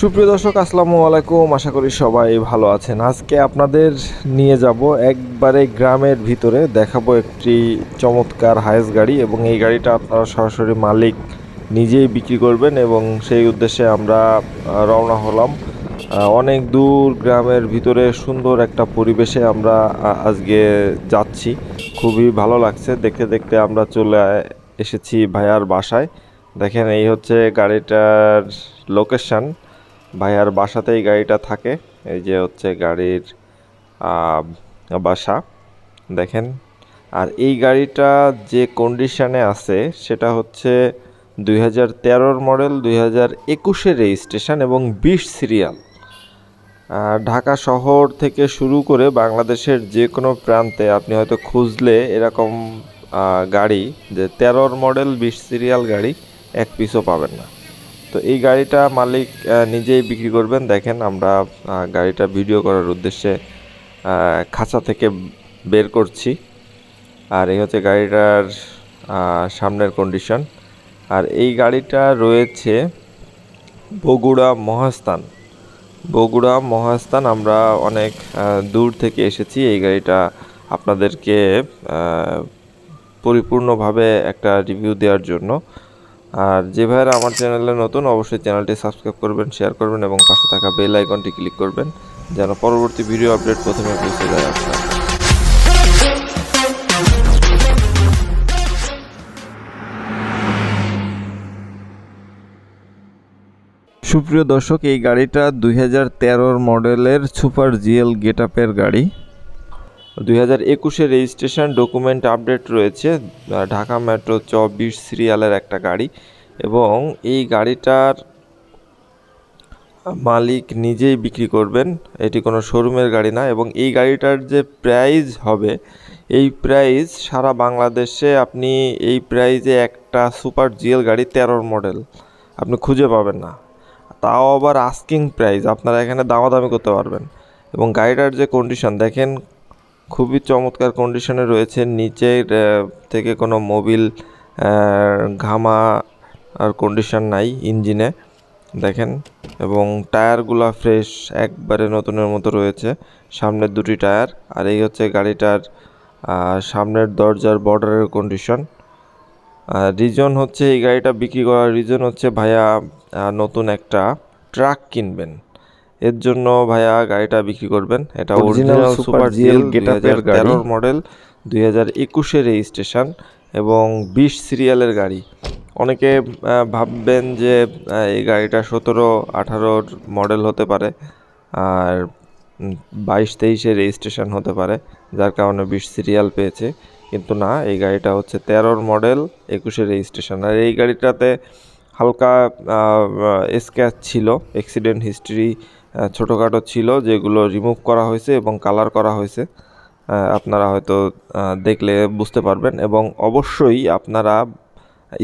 সুপ্রিয় দর্শক, আসসালামু আলাইকুম। আশা করি সবাই ভালো আছেন। আজকে আপনাদের নিয়ে যাব একবারে গ্রামের ভিতরে। দেখাবো একটি চমৎকার হায়েস গাড়ি এবং এই গাড়িটা আপনারা সরাসরি মালিক নিজেই বিক্রি করবেন এবং সেই উদ্দেশ্যে আমরা রওনা হলাম। অনেক দূর গ্রামের ভিতরে সুন্দর একটা পরিবেশে আমরা আজকে যাচ্ছি। খুবই ভালো লাগছে। দেখতে দেখতে আমরা চলে এসেছি ভাইয়ার বাসায়। দেখেন, এই হচ্ছে গাড়িটার লোকেশন ভাইয়ার বাসাতেই গাড়িটা থাকে। এই যে হচ্ছে গাড়ির বাসা। দেখেন। আর এই গাড়িটা যে কন্ডিশনে আছে, সেটা হচ্ছে দুই হাজার তেরোর মডেল দুই হাজার একুশের রেজিস্ট্রেশন এবং বিশ সিরিয়াল ঢাকা শহর থেকে শুরু করে বাংলাদেশের যে কোনো প্রান্তে আপনি হয়তো খুঁজলে এরকম গাড়ি যে তেরোর মডেল বিশ সিরিয়াল গাড়ি, এক পিসও পাবেন না। তো এই গাড়িটা মালিক নিজেই বিক্রি করবেন। দেখেন আমরা গাড়িটা ভিডিও করার উদ্দেশ্যে খাঁচা থেকে বের করছি। আর এই হচ্ছে গাড়িটার সামনের কন্ডিশন আর এই গাড়িটা রয়েছে বগুড়া মহাস্থান। বগুড়া মহাস্থান, আমরা অনেক দূর থেকে এসেছি। এই গাড়িটা আপনাদেরকে পরিপূর্ণভাবে একটা রিভিউ দেওয়ার জন্য। আর যে ভাইয়েরা আমার চ্যানেলে নতুন, অবশ্যই চ্যানেলটি সাবস্ক্রাইব করবেন শেয়ার করবেন এবং পাশে থাকা বেল আইকনটি ক্লিক করবেন, যেন পরবর্তী ভিডিও আপডেট প্রথমে পৌঁছে যায় আপনার। সুপ্রিয় দর্শক, এই গাড়িটা দুই মডেলের সুপার জিএল গেট গাড়ি। দুই হাজার একুশে রেজিস্ট্রেশন ডকুমেন্ট আপডেট রয়েছে ঢাকা মেট্রো চব্বিশ সিরিয়ালের একটা গাড়ি এবং এই গাড়িটার মালিক নিজেই বিক্রি করবেন। এটি কোনো শোরুমের গাড়ি না এবং এই গাড়িটার যে প্রাইস হবে, এই প্রাইস সারা বাংলাদেশে আপনি এই প্রাইজে একটা সুপার জিএল গাড়ি তেরোর মডেল আপনি খুঁজে পাবেন না। তাও আবার আস্কিং প্রাইস আপনারা এখানে দামাদামি করতে পারবেন। এবং গাড়িটার যে কন্ডিশন দেখেন খুবই চমৎকার কন্ডিশনে রয়েছে। নিচের থেকে কোনো মোবিল ঘামা আর কন্ডিশন নাই ইঞ্জিনে দেখেন। এবং টায়ারগুলো ফ্রেশ একবারে নতুনের মতো রয়েছে। সামনের দুটি টায়ার, আর এই হচ্ছে গাড়িটার সামনের দরজার বর্ডারের কন্ডিশন রিজন হচ্ছে এই গাড়িটা বিক্রি করার রিজন হচ্ছে ভাইয়া নতুন একটা ট্রাক কিনবেন। এর জন্য ভাইয়া গাড়িটা বিক্রি করবেন। এটা অরিজিনাল সুপার জিএল গেটাপের তেরোর মডেল দুই হাজার একুশে রেজিস্ট্রেশন এবং বিশ সিরিয়ালের গাড়ি। অনেকে ভাববেন যে এই গাড়িটা সতেরো আঠারোর মডেল হতে পারে আর বাইশ তেইশে রেজিস্ট্রেশন হতে পারে যার কারণে বিশ সিরিয়াল পেয়েছে। কিন্তু না এই গাড়িটা হচ্ছে তেরোর মডেল একুশে রেজিস্ট্রেশন আর এই গাড়িটাতে হালকা স্ক্যাচ ছিল অ্যাক্সিডেন্ট হিস্ট্রি ছোটোখাটো ছিল, যেগুলো রিমুভ করা হয়েছে এবং কালার করা হয়েছে। আপনারা হয়তো দেখলে বুঝতে পারবেন এবং অবশ্যই আপনারা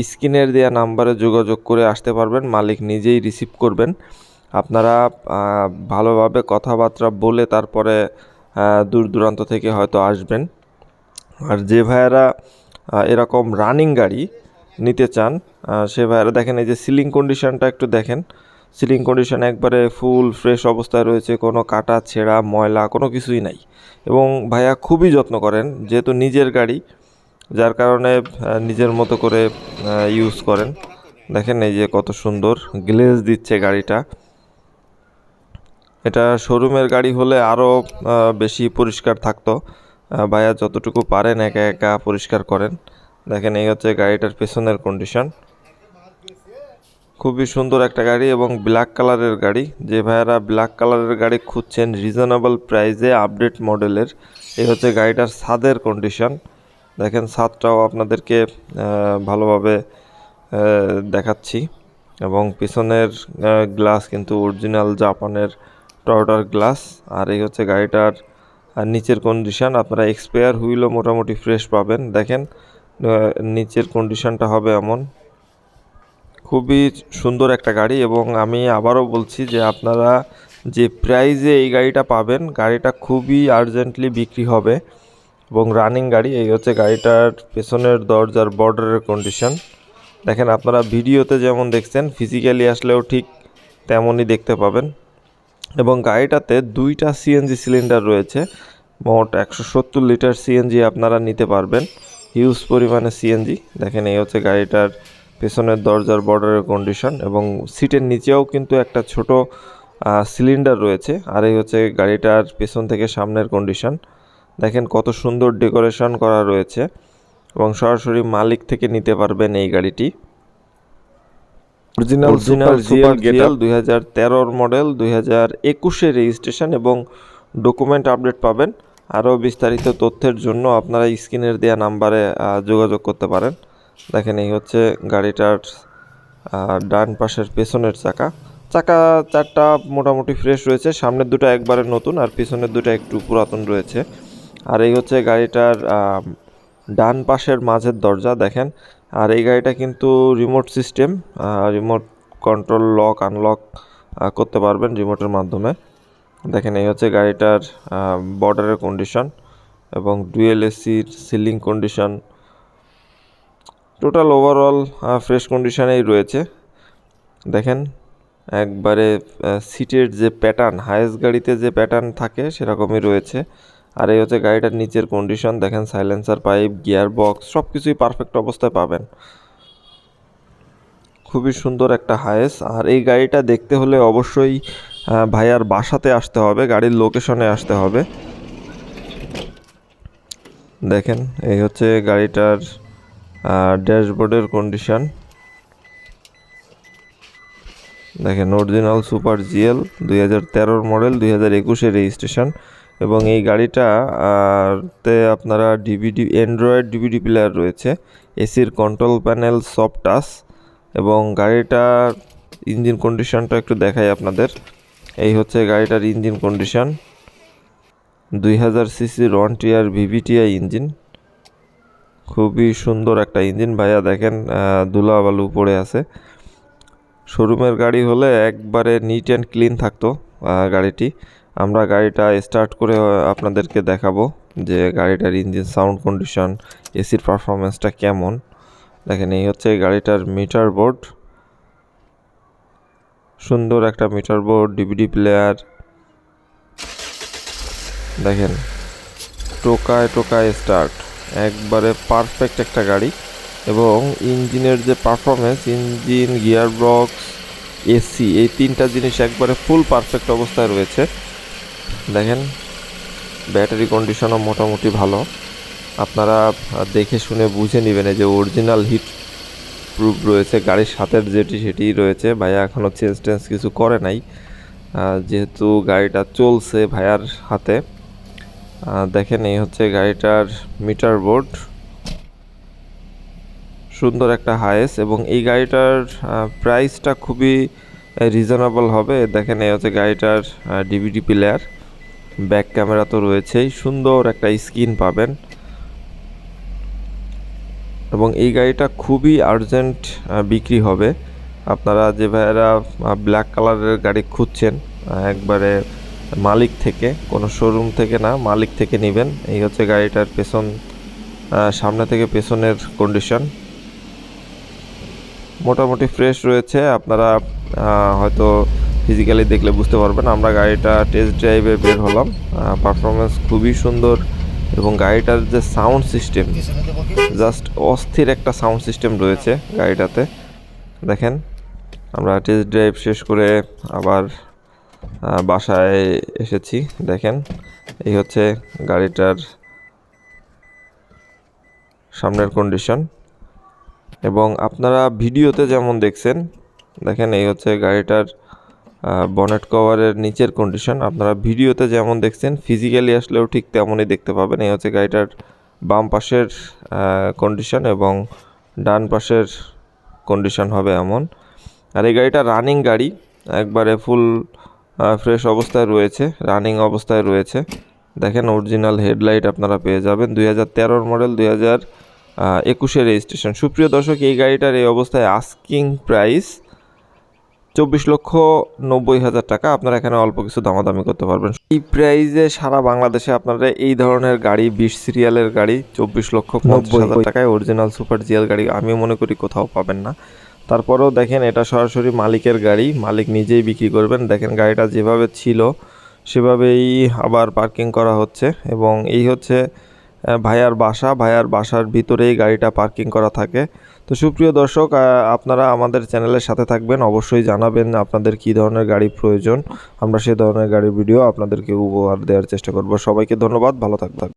স্ক্রিনের দেওয়া নাম্বারে যোগাযোগ করে আসতে পারবেন, মালিক নিজেই রিসিভ করবেন। আপনারা ভালোভাবে কথাবার্তা বলে তারপরে দূর দূরান্ত থেকে হয়তো আসবেন। আর যে ভাইয়েরা এরকম রানিং গাড়ি নিতে চান সে ভাইয়েরা দেখেন এই যে সিলিং কন্ডিশনটা একটু দেখেন। সিলিং কন্ডিশন একবারে ফুল ফ্রেশ অবস্থায় রয়েছে, কোনো কাটা, ছেঁড়া, ময়লা, কোনো কিছুই নাই। এবং ভাইয়া খুবই যত্ন করেন, যেহেতু নিজের গাড়ি, যার কারণে নিজের মতো করে ইউজ করেন। দেখেন এই যে কত সুন্দর গ্লেজ দিচ্ছে গাড়িটা। এটা শোরুমের গাড়ি হলে আরও বেশি পরিষ্কার থাকতো। ভাইয়া যতটুকু পারেন একা একা পরিষ্কার করেন। দেখেন এই হচ্ছে গাড়িটার পেছনের কন্ডিশন খুবই সুন্দর একটা গাড়ি এবং ব্ল্যাক কালারের গাড়ি। যে ভাইয়ারা ব্ল্যাক কালারের গাড়ি খুঁজছেন রিজনেবল প্রাইসে আপডেট মডেলের এই হচ্ছে গাড়িটার ছাদের কন্ডিশন দেখেন ছাদটাও আপনাদেরকে ভালোভাবে দেখাচ্ছি। এবং পিছনের গ্লাস কিন্তু অরিজিনাল জাপানের টয়োটার গ্লাস আর এই হচ্ছে গাড়িটার নিচের কন্ডিশন আপনারা এক্সপায়ার হুইলও মোটামুটি ফ্রেশ পাবেন। দেখেন নিচের কন্ডিশনটা হবে এমন। খুবই সুন্দর একটা গাড়ি এবং আমি আবারও বলছি যে আপনারা যে প্রাইজে এই গাড়িটা পাবেন, গাড়িটা খুবই আর্জেন্টলি বিক্রি হবে এবং রানিং গাড়ি, এই হচ্ছে গাড়িটার পেছনের দরজার বর্ডারের কন্ডিশন দেখেন আপনারা ভিডিওতে যেমন দেখছেন ফিজিক্যালি আসলেও ঠিক তেমনই দেখতে পাবেন। এবং গাড়িটাতে দুইটা সিএনজি সিলিন্ডার রয়েছে, মোট একশো সত্তর লিটার সিএনজি আপনারা নিতে পারবেন। হিউজ পরিমাণে সিএনজি দেখেন এই হচ্ছে গাড়িটার পেছনের দরজার বর্ডারের কন্ডিশন এবং সিটের নিচেও কিন্তু একটা ছোট সিলিন্ডার রয়েছে আর এই হচ্ছে গাড়িটার পেছন থেকে সামনের কন্ডিশন দেখেন কত সুন্দর ডেকোরেশন করা রয়েছে এবং সরাসরি মালিক থেকে নিতে পারবেন এই গাড়িটি। অরিজিনাল অরিজিনাল সুপার জিএল গেটাল দুই হাজার তেরোর মডেল দুই হাজার একুশে রেজিস্ট্রেশন এবং ডকুমেন্ট আপডেট পাবেন। আরও বিস্তারিত তথ্যের জন্য আপনারা স্ক্রিনের দেওয়া নাম্বারে যোগাযোগ করতে পারেন। দেখেন, এই হচ্ছে গাড়িটার ডান পাশের পেছনের চাকা। চাকা চারটা মোটামুটি ফ্রেশ রয়েছে। সামনের দুটো একবারে নতুন আর পিছনের দুটো একটু পুরাতন রয়েছে। আর এই হচ্ছে গাড়িটার ডান পাশের মাঝের দরজা, দেখেন। আর এই গাড়িটা কিন্তু remote system remote control lock unlock করতে পারবেন রিমোটের মাধ্যমে। দেখেন, এই হচ্ছে গাড়িটার বর্ডারের কন্ডিশন এবং ডুয়েল এসির ceiling condition total overall fresh কন্ডিশনেই রয়েছে। দেখেন, একবারে সিটের যে প্যাটার্ন হায়েস্ট গাড়িতে যে প্যাটার্ন থাকে সেরকমই রয়েছে। আর এই হচ্ছে গাড়িটার নিচের কন্ডিশন দেখেন সাইলেন্সার পাইপ গিয়ার বক্স সব কিছুই পারফেক্ট অবস্থায় পাবেন। খুবই সুন্দর একটা হায়েস আর এই গাড়িটা দেখতে হলে অবশ্যই ভাইয়ার বাসাতে আসতে হবে, গাড়ির লোকেশনে আসতে হবে। দেখেন, এই হচ্ছে গাড়িটার ড্যাশবোর্ডের কন্ডিশন দেখেন অরিজিনাল সুপার জিএল দুই হাজার তেরোর মডেল দুই হাজার একুশের রেজিস্ট্রেশন এবং এই গাড়িটা তে আপনারা ডিভিডি অ্যান্ড্রয়েড ডিভিডি প্লেয়ার রয়েছে এসির কন্ট্রোল প্যানেল সফট টাচ এবং গাড়িটার ইঞ্জিন কন্ডিশনটা একটু দেখাই আপনাদের। এই হচ্ছে গাড়িটার ইঞ্জিন কন্ডিশন দুই হাজার সিসির ওয়ান টিয়ার ভিভিটিআই ইঞ্জিন। খুবই সুন্দর একটা ইঞ্জিন। ভাইয়া দেখেন ধুলা বালু পড়ে আছে। শোরুমের গাড়ি হলে একবারে নিট অ্যান্ড ক্লিন থাকতো গাড়িটি। আমরা গাড়িটা স্টার্ট করে আপনাদেরকে দেখাবো যে গাড়িটার ইঞ্জিন সাউন্ড কন্ডিশন এসির পারফরমেন্সটা কেমন। দেখেন, এই হচ্ছে গাড়িটার মিটার বোর্ড সুন্দর একটা মিটার বোর্ড ডিভিডি প্লেয়ার দেখেন, টোকায় টোকায় স্টার্ট একবারে পারফেক্ট একটা গাড়ি এবং ইঞ্জিনের যে performance engine gear box AC এই তিনটা জিনিস একবারে ফুল পারফেক্ট অবস্থায় রয়েছে। দেখেন ব্যাটারি কন্ডিশনও মোটামুটি ভালো। আপনারা দেখে শুনে বুঝে নেবেন এই যে অরিজিনাল হিট প্রুফ রয়েছে, গাড়ির সাথের যেটি সেটি রয়েছে। ভাইয়া এখনও চেঞ্জ টেঞ্জ কিছু করে নাই। যেহেতু গাড়িটা চলছে ভাইয়ার হাতে। দেখেন, এই হচ্ছে গাড়িটার মিটার বোর্ড সুন্দর একটা হায়েস এবং এই গাড়িটার প্রাইসটা খুবই রিজনেবল হবে। দেখেন, এই হচ্ছে গাড়িটার ডিভিডি প্লেয়ার ব্যাক ক্যামেরা তো রয়েছেই। সুন্দর একটা স্ক্রিন পাবেন। এবং এই গাড়িটা খুবই আর্জেন্ট বিক্রি হবে। আপনারা যে ভাইয়েরা ব্ল্যাক কালারের গাড়ি খুঁজছেন একবারে মালিক থেকে, কোনো শোরুম থেকে না, মালিক থেকে নেবেন। এই হচ্ছে গাড়িটার পেছন সামনে থেকে পেছনের কন্ডিশন মোটামুটি ফ্রেশ রয়েছে, আপনারা হয়তো ফিজিক্যালি দেখলে বুঝতে পারবেন। আমরা গাড়িটা টেস্ট ড্রাইভে বের হলাম। পারফরমেন্স খুবই সুন্দর। এবং গাড়িটার যে সাউন্ড সিস্টেম জাস্ট অস্থির একটা সাউন্ড সিস্টেম রয়েছে গাড়িটাতে। দেখেন আমরা টেস্ট ড্রাইভ শেষ করে আবার বাসায় এসেছি। দেখেন এই হচ্ছে গাড়িটার সামনের কন্ডিশন এবং আপনারা ভিডিওতে যেমন দেখছেন দেখেন এই হচ্ছে গাড়িটার বনেট কভারের নিচের কন্ডিশন আপনারা ভিডিওতে যেমন দেখছেন ফিজিক্যালি আসলেও ঠিক তেমনই দেখতে পাবেন। এই হচ্ছে গাড়িটার বাম পাশের কন্ডিশন এবং ডান পাশের কন্ডিশন হবে এমন। আর এই গাড়িটা রানিং গাড়ি, একবারে ফুল ফ্রেশ অবস্থায় রয়েছে রানিং অবস্থায় রয়েছে। দেখেন অরিজিনাল হেডলাইট আপনারা পেয়ে যাবেন। দুই হাজার তেরোর মডেল দুই হাজার একুশে রেজিস্ট্রেশন সুপ্রিয় দর্শক, এই গাড়িটার এই অবস্থায় আস্কিং প্রাইস চব্বিশ লক্ষ নব্বই হাজার টাকা। আপনারা এখানে অল্প কিছু দামাদামি করতে পারবেন। এই প্রাইজে সারা বাংলাদেশে আপনারা এই ধরনের গাড়ি বিশ সিরিয়ালের গাড়ি চব্বিশ লক্ষ নব্বই হাজার টাকায় অরিজিনাল সুপার জিএল গাড়ি আমি মনে করি কোথাও পাবেন না। তারপরেও দেখেন এটা সরাসরি মালিকের গাড়ি মালিক নিজেই বিক্রি করবেন। দেখেন গাড়িটা যেভাবে ছিল সেভাবেই আবার পার্কিং করা হচ্ছে। এবং এই হচ্ছে ভাইয়ার বাসা। ভাইয়ার বাসার ভিতরেই গাড়িটা পার্কিং করা থাকে। তো সুপ্রিয় দর্শক আপনারা আমাদের চ্যানেলের সাথে থাকবেন। অবশ্যই জানাবেন আপনাদের কি ধরনের গাড়ি প্রয়োজন। আমরা সেই ধরনের গাড়ির ভিডিও আপনাদেরকে উপহার দেওয়ার চেষ্টা করব। সবাইকে ধন্যবাদ, ভালো থাকবেন।